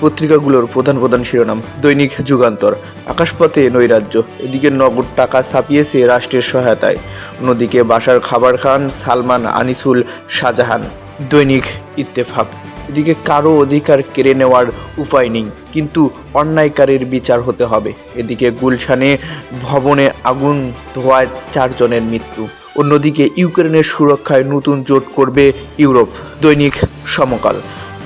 পত্রিকাগুলোর প্রধান প্রধান শিরোনাম, দৈনিক যুগান্তর, আকাশপথে নৈরাজ্য, এদিকে নগদ টাকা ছাপিয়েছে রাষ্ট্রের সহায়তায়। অন্যদিকে বাসার খাবার খান সালমান আনিসুল শাহজাহান, দৈনিক ইত্তেফাক। এদিকে কারও অধিকার কেড়ে নেওয়ার উপায় নেই, কিন্তু অন্যায়কারীর বিচার হতে হবে। এদিকে গুলশানে ভবনে আগুন ধোয়ায় চারজনের মৃত্যু। অন্যদিকে ইউক্রেনের সুরক্ষায় নতুন জোট করবে ইউরোপ। দৈনিক সমকাল।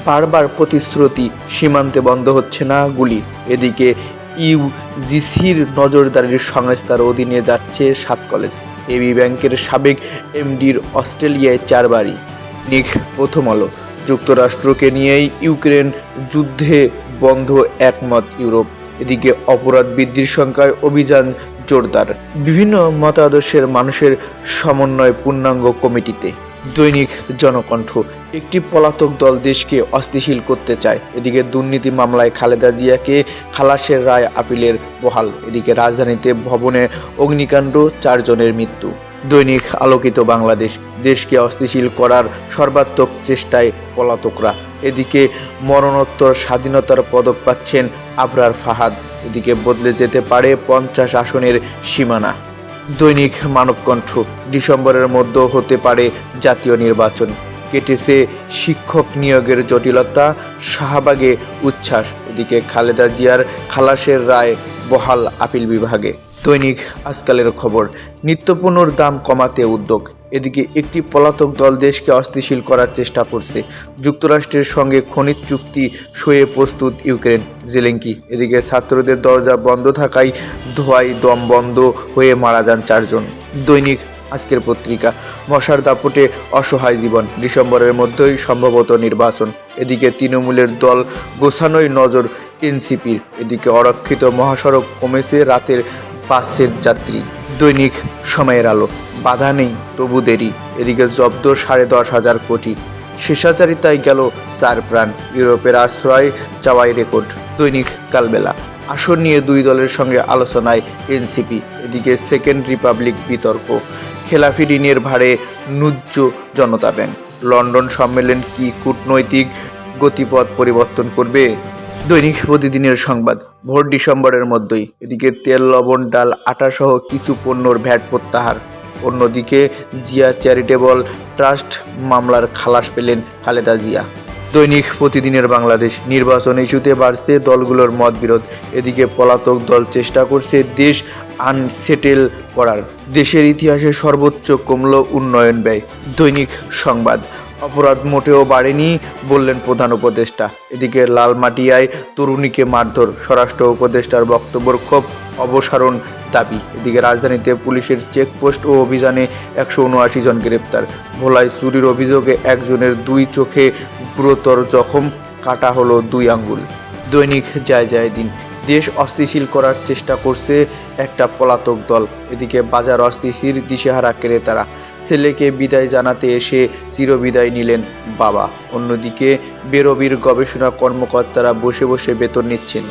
বারবার প্রতিশ্রুতি, সীমান্তে বন্ধ হচ্ছে না গুলি। এদিকে ইউজিসির নজরদারির সংস্থার অধীনে যাচ্ছে সাত কলেজ। এবি ব্যাংকের সাবেক এমডির অস্ট্রেলিয়ায় চার বাড়ি নিক প্রথম আলো। যুক্তরাষ্ট্রকে নিয়েই ইউক্রেন যুদ্ধে বন্ধ একমত ইউরোপ। এদিকে অপরাধ বৃদ্ধির সংখ্যায় অভিযান জোরদার। বিভিন্ন মতাদর্শের মানুষের সমন্বয় পূর্ণাঙ্গ কমিটিতে। দৈনিক জনকণ্ঠ, একটি পলাতক দল দেশকে অস্থিতিশীল করতে চায়। এদিকে দুর্নীতি মামলায় খালেদা জিয়াকে খালাসের রায় আপিলের বহাল। এদিকে রাজধানীতে ভবনে অগ্নিকাণ্ড, চারজনের মৃত্যু। দৈনিক আলোকিত বাংলাদেশ, দেশকে অস্থিতিশীল করার সর্বাত্মক চেষ্টায় পলাতকরা। এদিকে মরণোত্তর স্বাধীনতার পদক পাচ্ছেন আবরার ফাহাদ। এদিকে বদলে যেতে পারে পঞ্চাশ আসনের সীমানা। দৈনিক মানবকণ্ঠ ডিসেম্বরের মধ্যে হতে পারে জাতীয় নির্বাচন। কেটেছে শিক্ষক নিয়োগের জটিলতা, শাহবাগে উচ্ছ্বাস। এদিকে খালেদা জিয়ার খালাসের রায় বহাল আপিল বিভাগে। দৈনিক আজকালের খবর, নিত্যপণ্যর দাম কমাতে উদ্যোগ। এদিকে একটি পলাতক দল দেশকে অস্থিতিশীল করার চেষ্টা করছে। যুক্তরাষ্ট্রের সঙ্গে খনিজ চুক্তি সয়ে প্রস্তুত ইউক্রেন। জেলেঙ্কি, এদিকে ছাত্রদের দরজা বন্ধ থাকায় ধোয়ায় দম বন্ধ হয়ে মারা যান চারজন। দৈনিক আজকের পত্রিকা, মশার দাপটে অসহায় জীবন, ডিসেম্বরের মধ্যেই সম্ভবত নির্বাচন। এদিকে তৃণমূলের দল গোছানোই নজর এনসিপির, এদিকে অরক্ষিত মহাসড়ক কমেছে রাতের বাসের যাত্রী। দৈনিক সময়ের আলো। বাধা নেই, তবু দেরি। এদিকে জব্দ সাড়ে দশ হাজার কোটি। শেষাচারিতায় গেল চার প্রাণ। ইউরোপের আশ্রয় চাওয়াই রেকর্ড। দৈনিক কালবেলা। আসন নিয়ে দুই দলের সঙ্গে আলোচনায় এনসিপি। এদিকে সেকেন্ড রিপাবলিক বিতর্ক। খেলাফি ঋণের ভারে ন্যূজ্য জনতা ব্যাংক। লন্ডন সম্মেলন কি কূটনৈতিক গতিপথ পরিবর্তন করবে? দৈনিক প্রতিদিনের সংবাদ। ভোট ডিসেম্বরের মধ্যেই এদিকে তেল, লবণ, ডাল, আটাসহ কিছু পণ্যর ভ্যাট প্রত্যাহার। অন্যদিকে জিয়া চ্যারিটেবল ট্রাস্ট মামলার খালাস পেলেন খালেদা জিয়া। দৈনিক প্রতিদিনের বাংলাদেশ নির্বাচন ইস্যুতে বাড়ছে দলগুলোর মতবিরোধ। এদিকে পলাতক দল চেষ্টা করছে দেশ আনসেটেল করার। দেশের ইতিহাসে সর্বোচ্চ কমল উন্নয়ন ব্যয়। দৈনিক সংবাদ। অপরাধ মোটেও বাড়েনি বললেন প্রধান উপদেষ্টা। এদিকে লালমাটিয়ায় তরুণীকে মারধর, স্বরাষ্ট্র উপদেষ্টার বক্তব্যর ক্ষোভ, অবসারণ দাবি। এদিকে রাজধানীতে পুলিশের চেকপোস্ট ও অভিযানে একশো উনআশি জন গ্রেপ্তার। ভোলায় চুরির অভিযোগে একজনের দুই চোখে গুরুতর জখম, কাটা হলো দুই আঙ্গুল। দৈনিক যায় যায় দিন। দেশ অস্থিশীল করার চেষ্টা করছে একটা পলাতক দল। এদিকে বাজার অস্থিতিশীল দিশেহারা ক্রেতারা। ছেলেকে বিদায় জানাতে এসে চিরবিদায় নিলেন বাবা। অন্যদিকে বেরবির গবেষণা কর্মকর্তারা বসে বসে বেতন নিচ্ছেন।